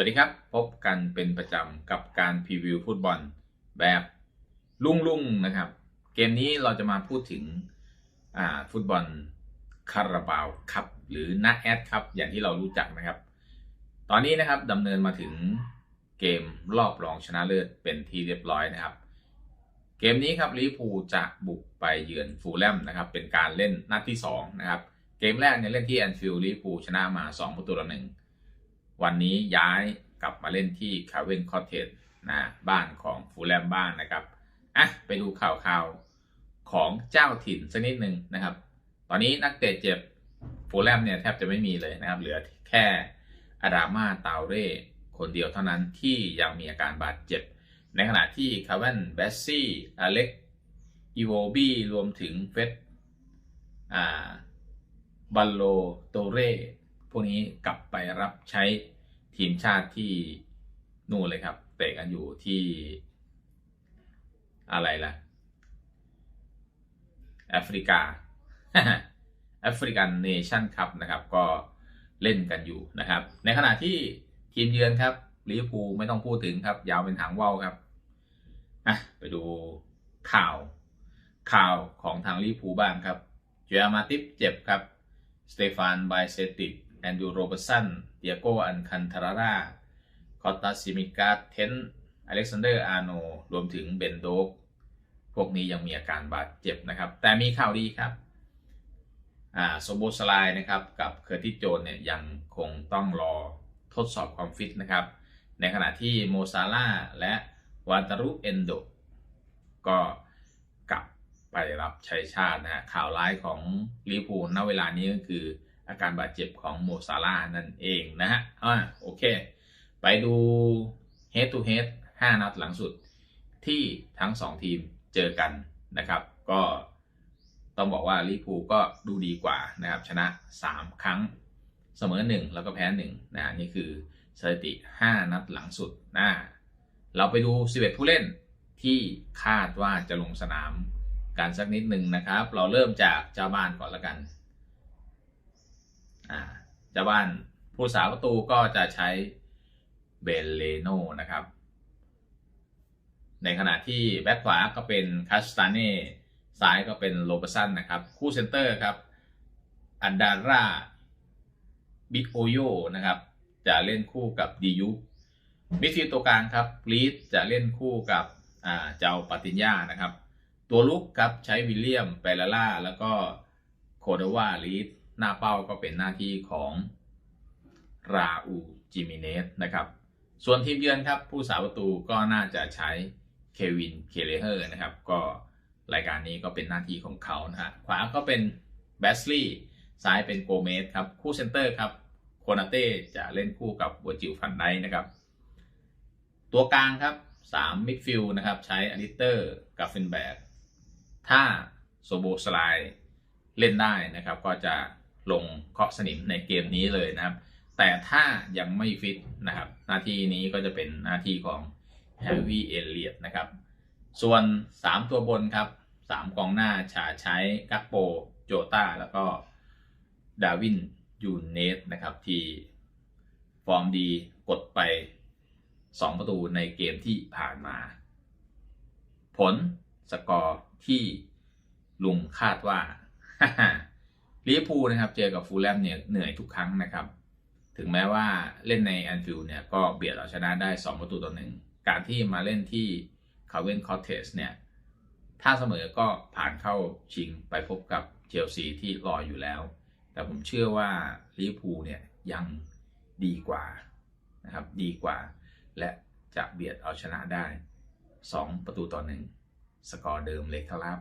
วัสดีครับพบกันเป็นประจำกับการพรีวิวฟุตบอลแบบลุ่งๆนะครับ เกมนี้เราจะมาพูดถึงฟุตบอลคาราบาวครับหรือนาแอดครับอย่างที่เรารู้จักนะครับ ตอนนี้นะครับดำเนินมาถึงเกมรอบรองชนะเลิศเป็นที่เรียบร้อยนะครับ เกมนี้ครับลิเวอร์พูลจะบุกไปเยือนฟูลแลมนะครับเป็นการเล่นนัดที่2นะครับเกมแรกเนี่ยเล่นที่แอนฟิลด์ลิเวอร์พูลชนะมา 2 ประตูต่อหนึ่ง วันนี้ย้ายกลับมาเล่นที่คาเวนคอเทสนะบ้านของฟูลแลมบ้านนะครับอะไปดูข่าวข่าวๆของเจ้าถิ่นสักนิดหนึ่งนะครับ ตอนนี้นักเตะเจ็บฟูลแลมเนี่ยแทบจะไม่มีเลยนะครับ เหลือแค่อาดามาตาเร่คนเดียวเท่านั้นที่ยังมีอาการบาดเจ็บ ในขณะที่คาร์เวนเบสซี่อเล็กอีโวบีรวมถึงเฟสบัลโลโตเร่ พวกนี้กลับไปรับใช้ทีมชาติที่นู่นเลยครับเตะกันอยู่ที่อะไรล่ะแอฟริกาแอฟริกันเนชั่นคัพนะครับ ก็เล่นกันอยู่นะครับ ในขณะที่ทีมเยือนครับลิเวอร์พูลไม่ต้องพูดถึงครับ ยาวเป็นหางว่าวครับอะไปดูข่าวข่าวของทางลิเวอร์พูลบ้างครับเจียมาติฟเจ็บครับสเตฟานไบเซติก แอนดูโรเบสันเดียโกอันคันทาราราคอตตาซิมิกาเทนอเล็กซานเดอร์อาโนรวมถึงเบนโดกพวกนี้ยังมีอาการบาดเจ็บนะครับ แต่มีข่าวดีครับโซโบสไลนะครับกับเคอร์ติโจนเนี่ยยังคงต้องรอทดสอบความฟิตนะครับ ในขณะที่โมซาร่าและวาตารุเอนโดก็กลับไปรับใช้ชาตินะฮะข่าวร้ายของลิเวอร์พูลณเวลานี้ก็คือ อาการบาดเจ็บของโมซาร่านั่นเองนะฮะอ่าโอเค ไปดู head to head 5นัดหลังสุดที่ทั้ง 2 ทีมเจอกันนะครับ ก็ต้องบอกว่าลิเวอร์พูลก็ดูดีกว่านะครับ ชนะ 3 ครั้งเสมอ 1 แล้วก็แพ้1นะนี่คือสถิติ 5 นัดหลังสุดนะเราไปดู 11 ผู้เล่นที่คาดว่าจะลงสนามกันสักนิดหนึ่งนะครับ เราเริ่มจากเจ้าบ้านก่อนละกัน อ่าเจ้าบ้านผู้สาวประตูก็จะใช้เบลเลโนนะครับ ในขณะที่แบ็คขวาก็เป็นคาสตาเน่ซ้ายก็เป็นโลเบสันนะครับ คู่เซนเตอร์ครับอันดาร่าบิโอโยนะครับ จะเล่นคู่กับดิยุมิดฟิลด์ตัวกลางครับลีดจะเล่นคู่กับเจ้าปาติญญานะครับ ตัวลุกครับใช้วิลเลียมเปลล่าแล้วก็โคเดวาลีด หน้าเป้าก็เป็นหน้าที่ของราอูจิมิเนสนะครับ ส่วนทีมเยือนครับผู้สาประตูก็น่าจะใช้เควินเคเลเฮอร์นะครับ ก็รายการนี้ก็เป็นหน้าที่ของเขานะฮะขวาก็เป็นแบสลีย์ซ้ายเป็นโกเมสครับ คู่เซนเตอร์ครับโคนาเต้จะเล่นคู่กับบัวจิวฟันไดนะครับ ตัวกลางครับ3มิดฟิลด์นะครับ ใช้อลิเตอร์กับฟินแบกถ้าโซโบสไลเล่นได้นะครับ ก็จะ ลงเคาะสนิมในเกมนี้เลยนะครับ แต่ถ้ายังไม่ฟิตนะครับ หน้าที่นี้ก็จะเป็นหน้าที่ของแฮร์วี่เอเลียตนะครับ ส่วน 3 ตัวบนครับ 3 กองหน้าชาใช้กักโปโจต้า แล้วก็ดาวินยูเนสนะครับ ที่ฟอร์มดีกดไป 2 ประตูในเกมที่ผ่านมา ผลสกอร์ที่ลุงคาดว่า ลิเวอร์พูลนะครับเจอกับฟูลแลมเนี่ยเหนื่อยทุกครั้งนะครับ ถึงแม้ว่าเล่นในแอนฟิลด์เนี่ยก็เบียดเอาชนะได้ 2 ประตูต่อหนึ่งการที่มาเล่นที่คาเวนคอเทสเนี่ยถ้าเสมอก็ผ่านเข้าชิงไปพบกับเชลซีที่รออยู่แล้ว แต่ผมเชื่อว่าลิเวอร์พูลเนี่ยยังดีกว่านะครับดีกว่า และจะเบียดเอาชนะได้ 2 ประตูต่อหนึ่งสกอร์เดิมเลยครับ